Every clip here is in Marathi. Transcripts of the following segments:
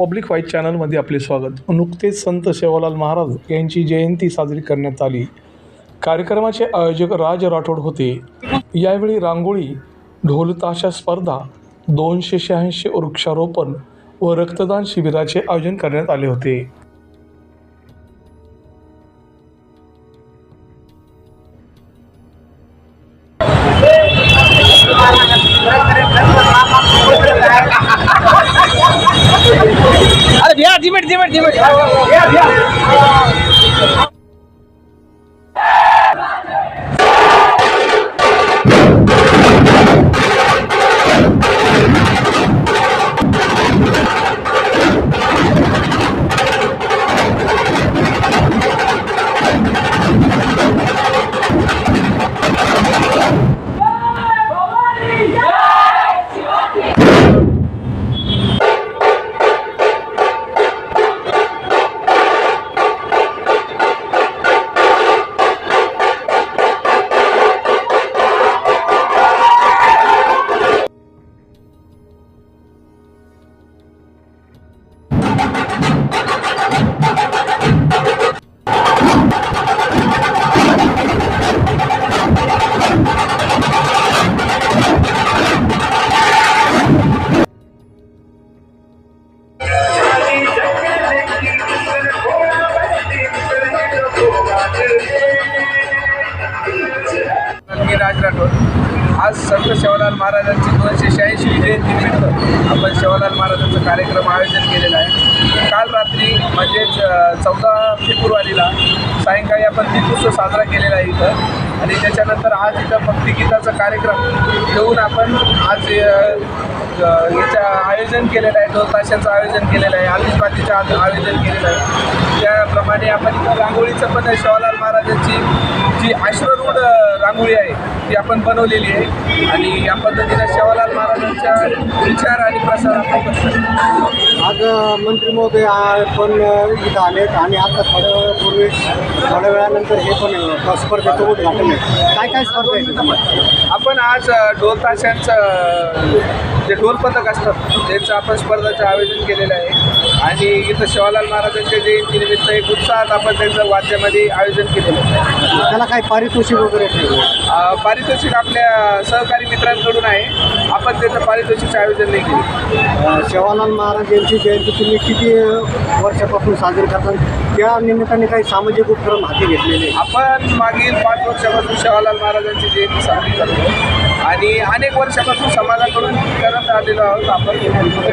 पब्लिक व्हाईट चॅनलमध्ये आपले स्वागत. नुकतेच संत सेवालाल महाराज यांची जयंती साजरी करण्यात आली. कार्यक्रमाचे आयोजक राज राठोड होते. यावेळी रांगोळी ढोलताशा स्पर्धा दोनशे शहाऐंशी वृक्षारोपण व रक्तदान शिबिराचे आयोजन करण्यात आले होते. दिमट दिमट आज संत सेवालाल महाराजांची दोनशे शहाऐंशी जयंतीनिमित्त आपण सेवालाल महाराजांचा कार्यक्रम आयोजन केलेला आहे. काल रात्री म्हणजेच चौदा फेब्रुवारीला सायंकाळी आपण दीपोत्सव साजरा केलेला आहे इथं. आणि त्याच्यानंतर आज इथं भक्तिगीताचा कार्यक्रम घेऊन आपण आज याच्या याचं आयोजन केलेलं आहे. दोन तासाचं आयोजन केलेलं आहे. आतिषबाजीचं आज आयोजन केलेलं आहे. त्याप्रमाणे आपण इथं रांगोळीचं पण सेवालाल महाराजांची जी अश्वरूढ रांगोळी आहे ती आपण बनवलेली आहे. आणि या पद्धतीनं सेवालाल महाराजांच्या विचार आणि प्रसार आपण करतो आज मंत्री महोदय पण इथं आलेत आणि आता थोड्या वेळापूर्वी थोड्या वेळानंतर हे पण स्पर्धेचं उद्घाटन आहे. काय काय स्पर्धा आहे आपण आज ढोल ताशांचं जे ढोल पथक असतात त्यांचं आपण स्पर्धाचं आयोजन केलेलं आहे. आणि इथं शिवालाल महाराजांच्या जयंतीनिमित्त एक उत्साहात आपण त्यांचं वाद्यामध्ये आयोजन केलेलं आहे. त्याला काही पारितोषिक वगैरे पारितोषिक आपल्या सहकारी मित्रांकडून आहे. आपण त्याचं पारितोषिकचं आयोजन नाही केलं. अ, सेवालाल महाराज यांची जयंती तुम्ही किती वर्षापासून साजरी करतात त्या निमित्ताने काही सामाजिक उपक्रम हाती घेतलेले. आपण मागील पाच वर्षापासून शिवालाल महाराजांची जयंती साजरी करतो. आणि अनेक वर्षापासून समाजाकडून करत आलेलो आहोत आपण.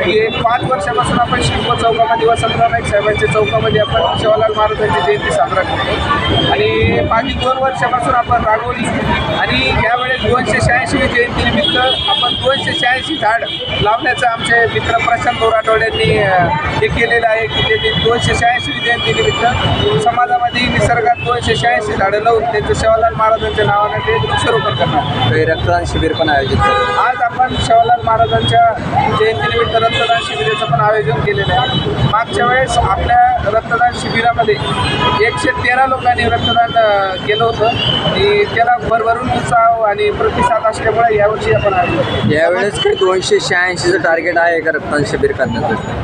हे पाच वर्षापासून आपण शिल्प चौकामध्ये वसंतराव नाईक साहेबांच्या चौकामध्ये आपण शिवालाल महाराजांची जयंती साजरा करतो. आणि मागील दोन वर्षापासून आपण रागवली आणि यावेळेस दोनशे शहाऐंशी जयंतीनिमित्त आपण दोनशे शहाऐंशी झाड लावण्याचं आमचे मित्र प्रशांत बोराटोड यांनी हे केलेलं आहे की ते दोनशे शहाऐंशी जयंतीनिमित्त समाजामध्ये निसर्गात दोनशे शहाऐंशी झाडं लावून त्यांचं शिवालाल महाराजांच्या नावानं ते वृक्षारोपण करणार. रक्तदान शिबिर पण आयोजित केलं आज आपण शिवालाल महाराजांच्या जयंतीनिमित्त रक्तदान शिबिराचं पण आयोजन केलेलं आहे. मागच्या वेळेस आपल्या रक्तदान शिबिरामध्ये एकशे तेरा लोकांनी रक्तदान केलं होतं. आणि त्याला भरभरून उत्साह आणि प्रतिसाद असल्यामुळे यावर्षी आपण आयोजन. यावेळेस काही दोनशे शहाऐंशीचं टार्गेट आहे का रक्तदान शिबिर करण्याचं?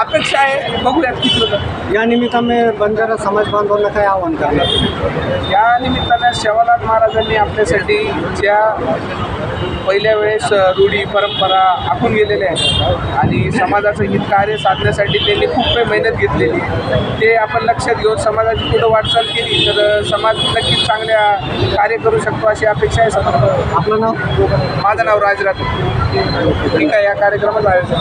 अपेक्षा आहे. बघूयात किती होतं. या निमित्ताने बंजारा समाज बांधवांना काय आवाहन करणार? या निमित्तानं शिवालाल महाराजांनी आपल्यासाठी ज्या पहिल्या वेळेस रूढी परंपरा आखून गेलेले आहेत. आणि समाजाचं हित कार्य साधण्यासाठी त्यांनी खूप काही मेहनत घेतलेली आहे. ते आपण लक्षात घेऊन समाजाची पुढं वाटचाल केली तर समाज नक्कीच चांगल्या कार्य करू शकतो अशी अपेक्षा आहे समाजाला. आपलं नाव? माझं नाव राज राठोड ठीक आहे या कार्यक्रमाचं आयोजन.